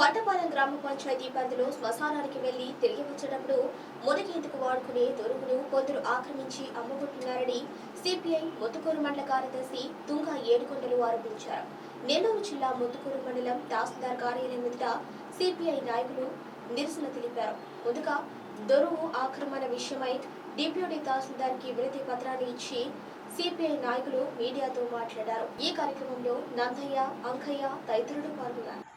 గ్రామ పంచాయతీ పరిధిలో శ్మశానానికి వెళ్ళి తిరిగి వచ్చేటప్పుడు మునిగేందుకు వాడుకునే దొరుకును కొందరు ఆక్రమించి అమ్ముకుంటున్నారని సిపిఐ ముత్తుకూరు మండల కార్యదర్శి తుంగ ఏడుకొండలు ఆరోపించారు. నెల్లూరు జిల్లా ముత్తుకూరు మండలం తహసీల్దార్ కార్యాలయం ఎదుట సిపిఐ నాయకులు నిరసన తెలిపారు. ముందుగా దొరువు ఆక్రమణ విషయమై డిప్యూటీ తహసీల్దార్కి వినతి పత్రాన్ని ఇచ్చి సిపిఐ నాయకులు మీడియాతో మాట్లాడారు. ఈ కార్యక్రమంలో నందయ్య అంకయ్య తదితరులు పాల్గొన్నారు.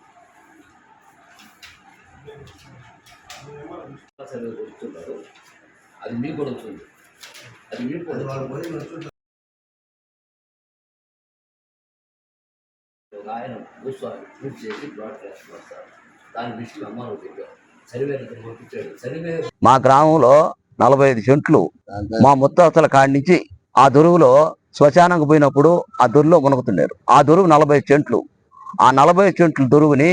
అది మీకు కూడా వస్తుంది అది మీకు ఆయన భూస్వామి పూర్తి చేసి బ్రాడ్కాస్ట్ చేస్తారు. దాని విషయం అమ్మాను చెప్పాం సర్వే పంపించాడు సర్వే మా గ్రామంలో నలభై ఐదు సెంట్లు మా ముత్తాతల కాడి నుంచి ఆ దొరువులో శ్మశానంకి పోయినప్పుడు ఆ దొరువులో మునుగుతున్నారు. ఆ దొరువు నలభై సెంట్లు. ఆ నలభై సెంట్ల దొరువుని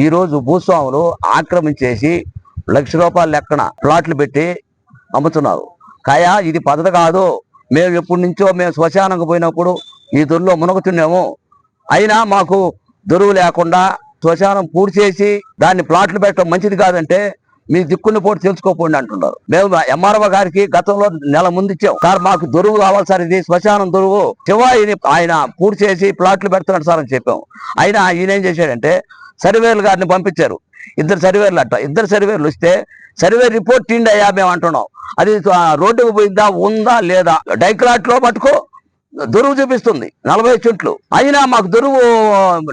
ఈరోజు భూస్వాములు ఆక్రమించేసి లక్ష రూపాయల లెక్కన ప్లాట్లు పెట్టి అమ్ముతున్నారు. కాయా ఇది పద్ధతి కాదు. మేము ఎప్పటి నుంచో మేము శ్మశానంకి పోయినప్పుడు ఈ దొరిలో మునుగుతున్నాము అయినా మాకు దొరువు లేకుండా శ్మశానం పూర్తి చేసి దాన్ని ప్లాట్లు పెట్టడం మంచిది కాదంటే మీ దిక్కుని పోటీ తెలుసుకోకండి అంటున్నారు. మేము ఎంఆర్ఓ గారికి గతంలో నెల ముందు ఇచ్చాం. సార్ మాకు దొరువు కావాలి సార్ ఇది శ్మశానం దొరువు. శివాయిని ఆయన పూర్తి చేసి ప్లాట్లు పెడుతున్నాడు సార్ అని చెప్పాం. అయినా ఈయన ఏం చేశాడంటే సర్వేలు గారిని పంపించారు. ఇద్దరు సర్వేలు అట్ట ఇద్దరు సర్వేలు వస్తే సర్వే రిపోర్ట్ తిండి అయ్యా మేము అంటున్నాం. అది రోడ్డుకు పోయిందా ఉందా లేదా? డైక్లాట్లో పట్టుకో దొరువు చూపిస్తుంది. నలభై చెట్లు అయినా మాకు దొరువు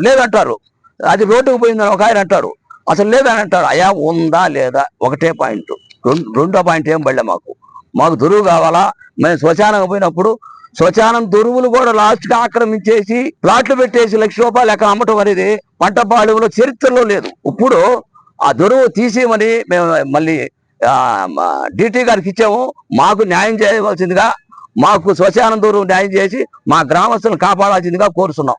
లేదంటారు. అది రోడ్డుకు పోయిందని ఒక ఆయన అంటారు. అసలు లేదని అంటారు. అయ్యా ఉందా లేదా? ఒకటే పాయింట్. రెండు రెండో పాయింట్ ఏం పడలే మాకు. మాకు దొరువు కావాలా? మేము శ్మశానం పోయినప్పుడు శ్మశానం దొరువులు కూడా లాస్ట్గా ఆక్రమించేసి ప్లాట్లు పెట్టేసి లక్ష రూపాయలు ఎక్కడ అమ్మటం అనేది పంట పాడులో చరిత్రలో లేదు. ఇప్పుడు ఆ దొరువు తీసేయమని మేము మళ్ళీ డిటి గారికి ఇచ్చాము. మాకు న్యాయం చేయవలసిందిగా మాకు శ్మశానం దూరం న్యాయం చేసి మా గ్రామస్తులను కాపాడాల్సిందిగా కోరుతున్నాం.